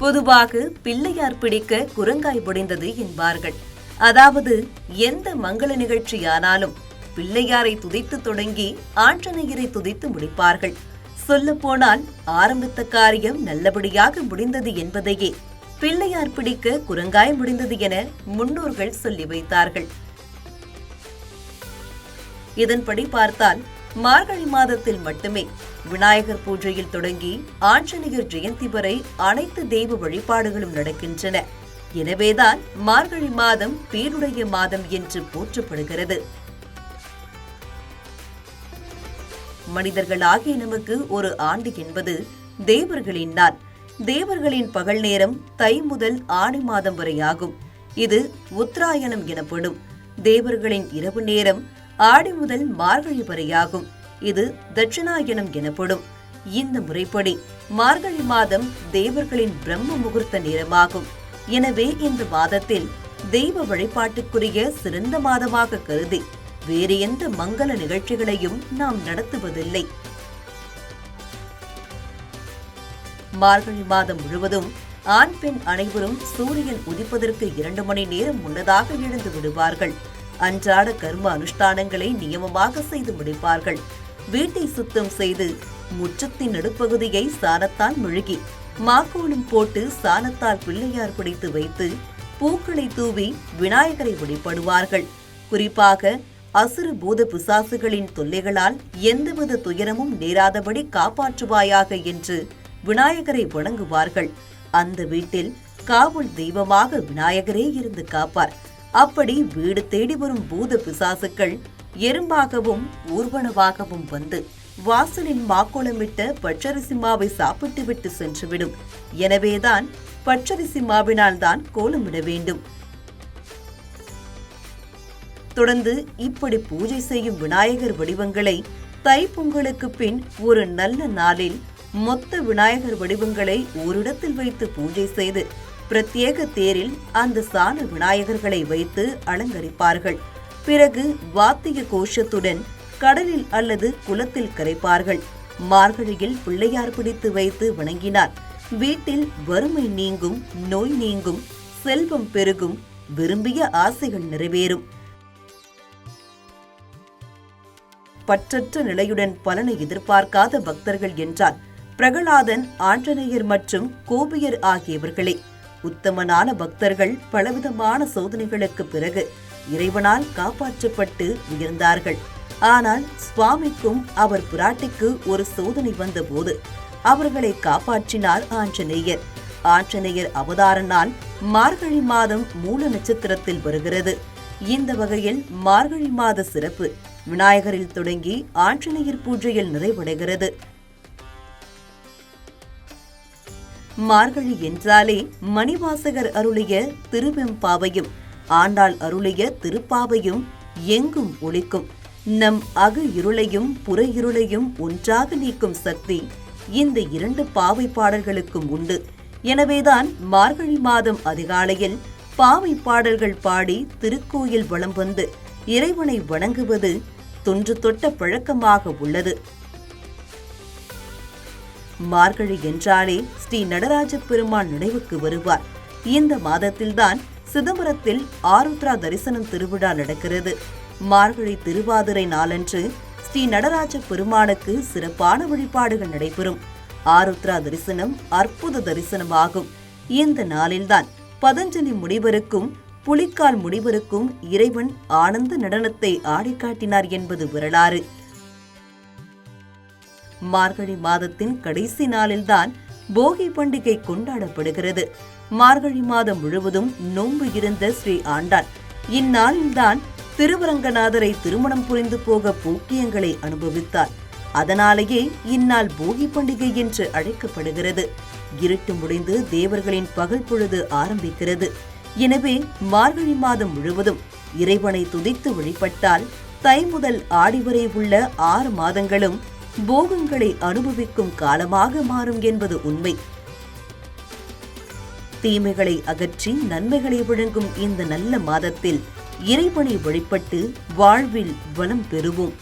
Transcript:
பொதுவாக பிள்ளையார் பிடிக்க குரங்காய் முடிந்தது என்பார்கள். அதாவது எந்த மங்கள நிகழ்ச்சியானாலும் பிள்ளையாரை துதித்து தொடங்கி ஆஞ்சநேயரை துதித்து முடிப்பார்கள். சொல்லப் போனால் ஆரம்பித்த காரியம் நல்லபடியாக முடிந்தது என்பதையே பிள்ளையார் பிடிக்க குரங்காய் முடிந்தது என முன்னோர்கள் சொல்லி வைத்தார்கள். இதன்படி பார்த்தால் மார்கழி மாதத்தில் மட்டுமே விநாயகர் பூஜையில் தொடங்கி ஆஞ்சநேயர் ஜெயந்தி வரை அனைத்து தெய்வ வழிபாடுகளும் நடக்கின்றன. எனவேதான் மார்கழி மாதம் பேருடைய மாதம் என்று போற்றப்படுகிறது. மனிதர்களாகிய நமக்கு ஒரு ஆண்டு என்பது தேவர்களின் நாள். தேவர்களின் பகல் நேரம் தை முதல் ஆடி மாதம் வரை ஆகும் இது உத்தராயணம் எனப்படும். தேவர்களின் இரவு நேரம் ஆடி முதல் மார்கழி வரையாகும். இது தட்சிணாயனம் எனப்படும். இந்த முறைப்படி மார்கழி மாதம் தேவர்களின் பிரம்ம முகூர்த்த நேரமாகும். எனவே இந்த மாதத்தில் தெய்வ வழிபாட்டுக்குரிய சிறந்த மாதமாக கருதி வேறு எந்த மங்கள நிகழ்ச்சிகளையும் நாம் நடத்துவதில்லை. மார்கழி மாதம் முழுவதும் ஆண் பெண் அனைவரும் சூரியன் உதிப்பதற்கு இரண்டு மணி நேரம் முன்னதாக எழுந்து விடுவார்கள். அன்றாட கர்ம அனுஷ்டானங்களை நியமமாக செய்து முடிப்பார்கள். வீட்டை சுத்தம் செய்து முற்றத்தின் நடுப்பகுதியை சாணத்தால் முழுகி மாக்கோலம் போட்டு சாணத்தால் பிள்ளையார் பிடித்து வைத்து பூக்களை தூவி விநாயகரை வழிபடுவார்கள். குறிப்பாக அசுறு பூத பிசாசுகளின் தொல்லைகளால் எந்தவித துயரமும் நேராதபடி காப்பாற்றுவாயாக என்று விநாயகரை வணங்குவார்கள். அந்த வீட்டில் காவல் தெய்வமாக விநாயகரே இருந்து காப்பார். அப்படி வீடு தேடி வரும் பூத பிசாசுக்கள் எறும்பாகவும் ஊர்வனவாகவும் வந்து வாசலின் மாக்கோளமிட்ட பச்சரிசி மாவை சாப்பிட்டு விட்டு சென்றுவிடும். எனவேதான் பச்சரிசி மாவினால் தான் கோலமிட வேண்டும். தொடர்ந்து இப்படி பூஜை செய்யும் விநாயகர் வடிவங்களை தைப்பொங்கலுக்கு பின் ஒரு நல்ல நாளில் மொத்த விநாயகர் வடிவங்களை ஓரிடத்தில் வைத்து பூஜை செய்து பிரத்யேக தேரில் அந்த சாண விநாயகர்களை வைத்து அலங்கரிப்பார்கள். பிறகு வாத்திய கோஷத்துடன் கடலில் அல்லது குளத்தில் கரைப்பார்கள். மார்கழியில் பிள்ளையார் பிடித்து வைத்து வணங்கினார். வீட்டில் வறுமை நீங்கும் நோய் நீங்கும் செல்வம் பெருகும் விரும்பிய ஆசைகள் நிறைவேறும். பற்றற்ற நிலையுடன் பலனை எதிர்பார்க்காத பக்தர்கள் என்றால் பிரகலாதன் ஆஞ்சநேயர் மற்றும் கோபியர் ஆகியவர்களே. உத்தமனான பக்தர்கள் பலவிதமான சோதனைகளுக்கு பிறகு இறைவனால் காப்பாற்றப்பட்டு உயர்ந்தார்கள். ஆனால் சுவாமிக்கும் அவர் பிராட்டிக்கு ஒரு சோதனை வந்தபோது அவர்களை காப்பாற்றினார் ஆஞ்சநேயர். ஆஞ்சநேயர் அவதார நாள் மார்கழி மாதம் மூல நட்சத்திரத்தில் வருகிறது. இந்த வகையில் மார்கழி மாத சிறப்பு விநாயகரில் தொடங்கி ஆஞ்சநேயர் பூஜையில் நிறைவடைகிறது. மார்கழி என்றாலே மணிவாசகர் அருளிய திருவெம்பாவையும் ஆண்டாள் அருளிய திருப்பாவையும் எங்கும் ஒழிக்கும் நம் அக இருளையும் புற இருளையும் ஒன்றாக நீக்கும் சக்தி இந்த இரண்டு பாவை பாடல்களுக்கும் உண்டு. எனவேதான் மார்கழி மாதம் அதிகாலையில் பாவை பாடல்கள் பாடி திருக்கோயில் வலம் வந்து இறைவனை வணங்குவது தொன்று தொட்ட பழக்கமாக உள்ளது. மார்கழி என்றாலே ஸ்ரீ நடராஜ பெருமான் நினைவுக்கு வருவார். இந்த மாதத்தில்தான் சிதம்பரத்தில் ஆருத்ரா தரிசனம் திருவிழா நடக்கிறது. மார்கழி திருவாதிரை நாளன்று ஸ்ரீ நடராஜ பெருமானுக்கு சிறப்பான வழிபாடுகள் நடைபெறும். ஆருத்ரா தரிசனம் அற்புத தரிசனமாகும். இந்த நாளில்தான் பதஞ்சலி முனிவருக்கும் புலிக்கால் முனிவருக்கும் இறைவன் ஆனந்த நடனத்தை ஆடிக்காட்டினார் என்பது வரலாறு. மார்கழி மாதத்தின் கடைசி நாளில்தான் போகி பண்டிகை கொண்டாடப்படுகிறது. மார்கழி மாதம் முழுவதும் நோன்பு இருந்த ஸ்ரீ ஆண்டான் இந்நாளில்தான் திருவரங்கநாதரை திருமணம் புரிந்து போக போக்கியங்களை அனுபவித்தார். அதனாலேயே இந்நாள் போகி பண்டிகை என்று அழைக்கப்படுகிறது. இருட்டு முடிந்து தேவர்களின் பகல் பொழுது ஆரம்பிக்கிறது. எனவே மார்கழி மாதம் முழுவதும் இறைவனை துதித்து வழிபட்டால் தை முதல் ஆடி வரை உள்ள ஆறு மாதங்களும் போகங்களை அனுபவிக்கும் காலமாக மாறும் என்பது உண்மை. தீமைகளை அகற்றி நன்மைகளை வழங்கும் இந்த நல்ல மாதத்தில் இறைவனை வழிபட்டு வாழ்வில் வளம் பெறுவோம்.